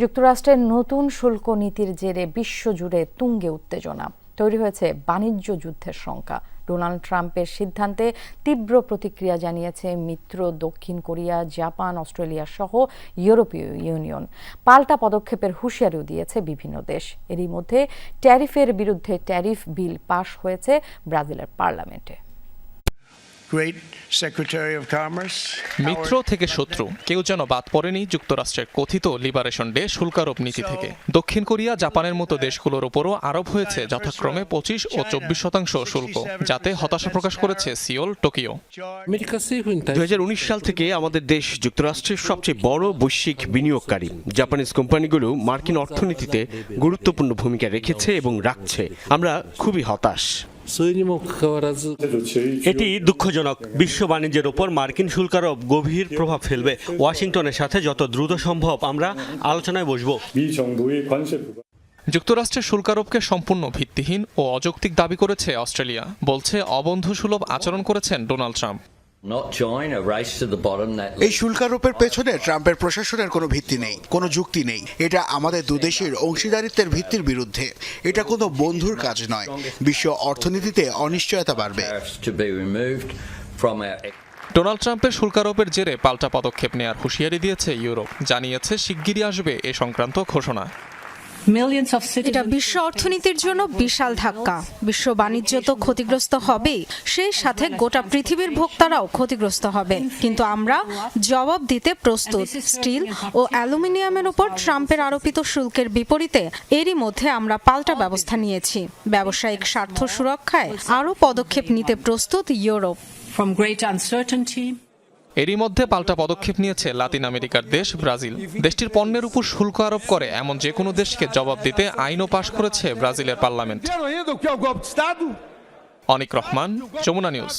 যুক্তরাষ্ট্রের নতুন শুল্ক নীতির জেরে বিশ্বজুড়ে তুঙ্গে উত্তেজনা। তৈরি হয়েছে বাণিজ্য যুদ্ধের শঙ্কা। ডোনাল্ড ট্রাম্পের সিদ্ধান্তে তীব্র প্রতিক্রিয়া জানিয়েছে মিত্র, দক্ষিণ কোরিয়া, জাপান, অস্ট্রেলিয়া সহ ইউরোপীয় ইউনিয়ন। পাল্টা পদক্ষেপের হুঁশিয়ারিও দিয়েছে বিভিন্ন দেশ। এরই মধ্যে ট্যারিফের বিরুদ্ধে ট্যারিফ বিল পাশ হয়েছে ব্রাজিলের পার্লামেন্টে। মিত্র থেকে শত্রু কেউ যেন বাদ পড়েনি যুক্তরাষ্ট্রের কথিত লিবারেশন ডে শুল্কারোপ নীতি থেকে। দক্ষিণ কোরিয়া জাপানের মতো দেশগুলোর ওপরও আরোপ হয়েছে যথাক্রমে পঁচিশ ও চব্বিশ শতাংশ শুল্ক যাতে হতাশা প্রকাশ করেছে সিওল টোকিও। দুই হাজার উনিশ সাল থেকে আমাদের দেশ যুক্তরাষ্ট্রের সবচেয়ে বড় বৈশ্বিক বিনিয়োগকারী। জাপানিজ কোম্পানিগুলো মার্কিন অর্থনীতিতে গুরুত্বপূর্ণ ভূমিকা রেখেছে এবং রাখছে। আমরা খুবই হতাশ। এটি দুঃখজনক। বিশ্ব বাণিজ্যের ওপর মার্কিন শুল্ক আরোপ গভীর প্রভাব ফেলবে। ওয়াশিংটনের সাথে যত দ্রুত সম্ভব আমরা আলোচনায় বসব। যুক্তরাষ্ট্রের শুল্কারোপকে সম্পূর্ণ ভিত্তিহীন ও অযৌক্তিক দাবি করেছে অস্ট্রেলিয়া বলছে অবন্ধুসুলভ আচরণ করেছেন Donald Trump. Not join a race to the bottom that এই শুল্কারোপের পেছনে ট্রাম্পের প্রশাসনের কোনো ভিত্তি নেই কোনো যুক্তি নেই। এটা আমাদের দুদেশের অংশীদারিত্বের ভিত্তির বিরুদ্ধে। এটা কোনো বন্ধুর কাজ নয়। বিশ্ব অর্থনীতিতে অনিশ্চয়তা বাড়বে। ডোনাল্ড ট্রাম্পের শুল্কারোপের জেরে পাল্টা পদক্ষেপ নেয়ার হুঁশিয়ারি দিয়েছে ইউরোপ। জানিয়েছে শিগগিরই আসবে এ সংক্রান্ত ঘোষণা। এটা বিশ্ব অর্থনীতির জন্য বিশাল ধাক্কা। বিশ্ব বাণিজ্য তো ক্ষতিগ্রস্ত হবেই সেই সাথে গোটা পৃথিবীর ভোক্তারাও ক্ষতিগ্রস্ত হবে। কিন্তু আমরা জবাব দিতে প্রস্তুত। স্টিল ও অ্যালুমিনিয়ামের উপর ট্রাম্পের আরোপিত শুল্কের বিপরীতে এরই মধ্যে আমরা পাল্টা ব্যবস্থা নিয়েছি। ব্যবসায়িক স্বার্থ সুরক্ষায় আরও পদক্ষেপ নিতে প্রস্তুত ইউরোপ। From great uncertainty. এরই মধ্যে পাল্টা পদক্ষেপ নিয়েছে লাতিন আমেরিকার দেশ ব্রাজিল দেশটির পণ্যের উপর শুল্ক আরোপ করে, এমন যে কোনো দেশকে জবাব দিতে আইনও পাশ করেছে ব্রাজিলের পার্লামেন্ট? অনিক রহমান, যমুনা নিউজ